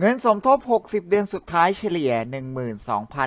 เงินสมทบ 60 เดือนสุดท้ายเฉลี่ย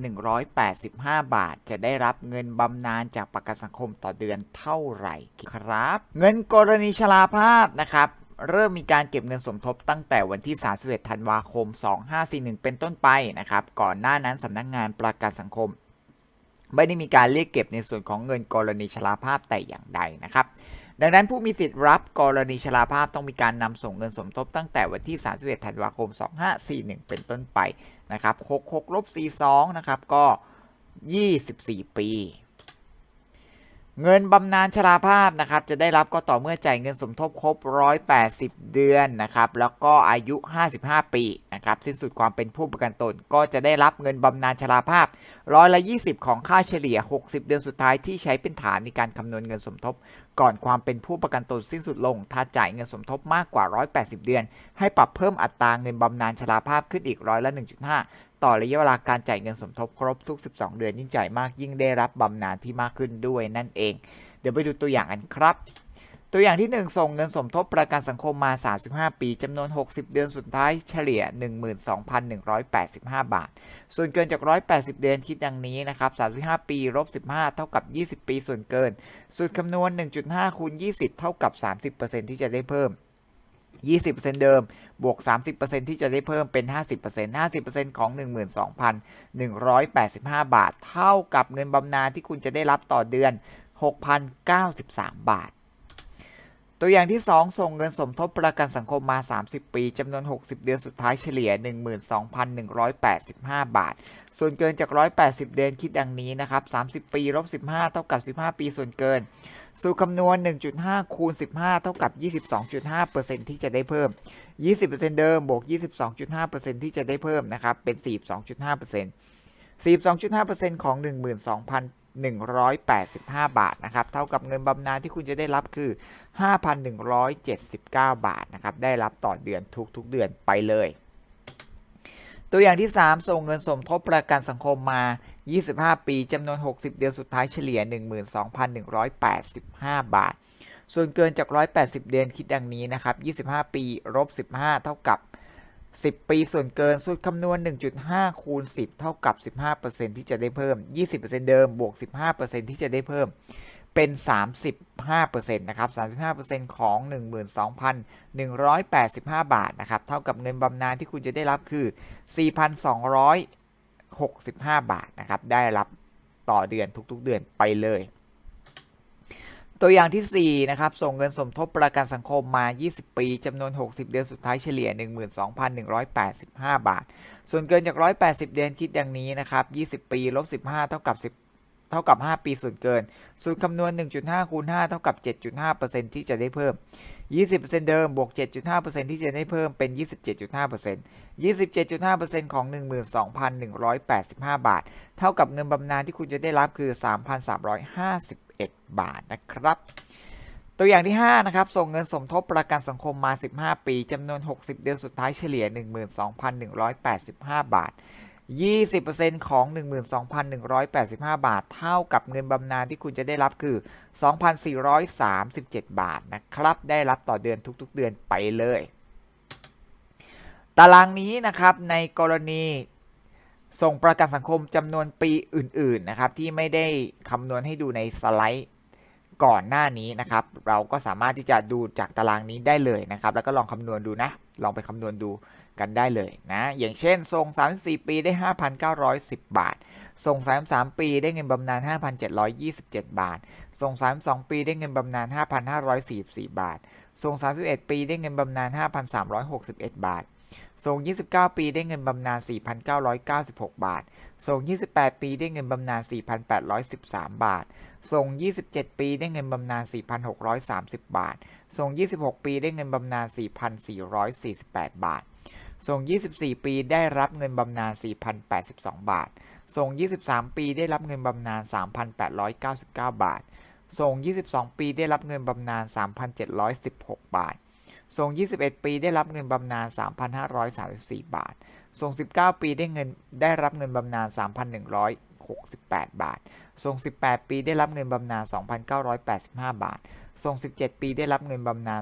12,185 บาท จะได้รับเงินบำนาญจากประกันสังคมต่อเดือนเท่าไหร่ครับ เงินกรณีชราภาพนะครับเริ่มมีการเก็บเงินสมทบตั้งแต่วันที่ 31 ธันวาคม 2541 เป็นต้นไปนะครับ ก่อนหน้านั้นสำนักงานประกันสังคม ไม่ได้มีการเรียกเก็บในส่วนของเงินกรณีชราภาพแต่อย่างใดนะครับ ดังนั้นผู้มีสิทธิ์รับกรณีชราภาพต้องมีการนำส่งเงินสมทบตั้งแต่วันที่ 31 ธันวาคม 2541 เป็นต้นไปนะครับ 66ลบ42 นะครับ ก็ 24 ปี เงินบำนาญชราภาพนะครับจะได้รับก็ต่อเมื่อจ่ายเงินสมทบครบ 180 เดือนนะครับแล้วก็อายุ 55 ปีนะครับสิ้นสุดความเป็นผู้ประกันตนก็จะได้รับเงินบำนาญชราภาพร้อยละ20 ของค่าเฉลี่ย 60 เดือนสุดท้ายที่ใช้เป็นฐานในการคำนวณเงินสมทบ ก่อนความเป็นผู้ประกันตนสิ้นสุดลง ถ้าจ่ายเงินสมทบมากกว่า 180 เดือน ให้ปรับเพิ่มอัตราเงินบำนาญชราภาพขึ้นอีกร้อยละ 1.5 ต่อระยะเวลาการจ่ายเงินสมทบครบทุก 12 เดือนยิ่งจ่ายมากยิ่งได้รับบำนาญที่มากขึ้นด้วยนั่นเอง เดี๋ยวไปดูตัวอย่างกันครับ ตัวอย่างที่ 1 ส่งเงินสมทบประกันสังคมมา 35 ปีจำนวน 60 เดือนสุดท้ายเฉลี่ย 12,185 บาท ส่วนเกินจาก 180 เดือนคิดดังนี้นะครับ 35 ปีลบ15 เท่ากับ 20 ปีส่วนเกิน สูตรคำนวณ 1.5คูณ20 เท่ากับ 30%ที่จะได้เพิ่ม 20%เดิม บวก 30%ที่จะได้เพิ่มเป็น 50% 50%ของ 12,185 บาท เท่ากับเงินบำนาญที่คุณจะได้รับต่อเดือน 6,093 บาท ตัวอย่างที่ 2 ส่งเงินสมทบประกันสังคมมา 30 ปีจำนวน 60 เดือนสุดท้ายเฉลี่ย 12,185 บาท ส่วนเกินจาก 180 เดือนคิดดังนี้นะครับ 30 ปีลบ15 เท่ากับ 15 ปีส่วนเกินสูตรคำนวณ 1.5 คูณ 15 เท่ากับ 22.5%ที่จะได้เพิ่ม 20%เดิมบวก 22.5%ที่จะได้เพิ่มนะครับ เป็น 42.5% 42.5%ของ 12,185 บาทนะครับ เท่ากับเงินบำนาญที่คุณจะได้รับคือ 5,179 บาทนะครับ ได้รับต่อเดือนทุกๆเดือนไปเลย ตัวอย่างที่ 3 ส่งเงินสมทบประกันสังคมมา 25 ปีจำนวน 60 เดือนสุดท้ายเฉลี่ย 12,185 บาท ส่วนเกินจาก 180 เดือนคิดดังนี้นะครับ 25 ปีลบ15 เท่ากับ 10 ปีส่วนเกินสูตรคำนวณ 1.5 คูณ 10 เท่ากับ 15%ที่จะได้เพิ่ม 20%เดิมบวก 15%ที่จะได้เพิ่มเป็น 35%นะครับ 35%ของ 12,185 บาทนะครับ เท่ากับเงินบำนาญที่คุณจะได้รับคือ 4,200 65 บาทนะครับ ได้รับต่อเดือนทุกๆเดือนไปเลย ตัวอย่างที่ 4 นะครับ ส่งเงินสมทบประกันสังคมมา 20 ปีจำนวน 60 เดือนสุดท้ายเฉลี่ย 12,185 บาท ส่วนเกินจาก 180 เดือนคิดดังนี้นะครับ 20 ปีลบ15 เท่ากับ 10เท่ากับ 5 ปีส่วนเกิน สูตรคำนวณ 1.5 คูณ 5 เท่ากับ 7.5%ที่จะได้เพิ่ม 20%เดิมบวก 7.5%ที่จะได้เพิ่มเป็น 27.5% 27.5%ของ 12,185 บาท เท่ากับเงินบำนาญที่คุณจะได้รับคือ 3,351 บาทนะครับ ตัวอย่างที่ 5 นะครับ ส่งเงินสมทบประกันสังคมมา 15 ปีจำนวน 60 เดือนสุดท้ายเฉลี่ย 12,185 บาท 20%ของ 12,185 บาท เท่ากับเงินบำนาญที่คุณจะได้รับคือ 2,437 บาทนะครับ ได้รับต่อเดือนทุกๆเดือนไปเลย ตารางนี้นะครับในกรณีส่งประกันสังคมจำนวนปีอื่นๆนะครับที่ไม่ได้คำนวณให้ดูในสไลด์ก่อนหน้านี้นะครับ เราก็สามารถที่จะดูจากตารางนี้ได้เลยนะครับ แล้วก็ลองคำนวณดูนะ ลองไปคำนวณดู กันได้เลยนะอย่างเช่นส่ง34 ปีได้ 5,910 บาทส่ง33 ปีได้เงินบำนาญ 5,727 บาทส่ง32 ปีได้เงินบำนาญ 5,544 บาทส่ง31 ปีได้เงินบำนาญ 5,361 บาทส่ง29 ปีได้เงินบำนาญ 4,996 บาทส่ง28 ปีได้เงินบำนาญ 4,813 บาทส่ง27 ปีได้เงินบำนาญ 4,630 บาทส่ง26 ปีได้เงินบำนาญ 4,448 บาท ส่ง 24 ปีได้รับเงินบำนาญ 4,082 บาท ส่ง 23 ปีได้รับเงินบำนาญ 3,899 บาท ส่ง 22 ปีได้รับเงินบำนาญ 3,716 บาท ส่ง 21 ปีได้รับเงินบำนาญ 3,534 บาท ส่ง 19 ปีได้เงินได้รับเงินบำนาญ 3,100 68 บาทส่ง18 ปีได้รับเงินบำนาญ 2,985 บาทส่ง17 ปีได้รับเงินบำนาญ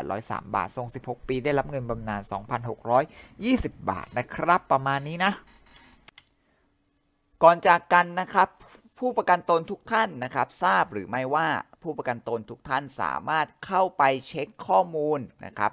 2,803 บาทส่ง16 ปีได้รับเงินบำนาญ 2,620 บาทนะครับ ประมาณนี้นะ ก่อนจากกันนะครับ ผู้ประกันตนทุกท่านนะครับ ทราบหรือไม่ว่าผู้ประกันตนทุกท่านสามารถเข้าไปเช็คข้อมูลนะครับ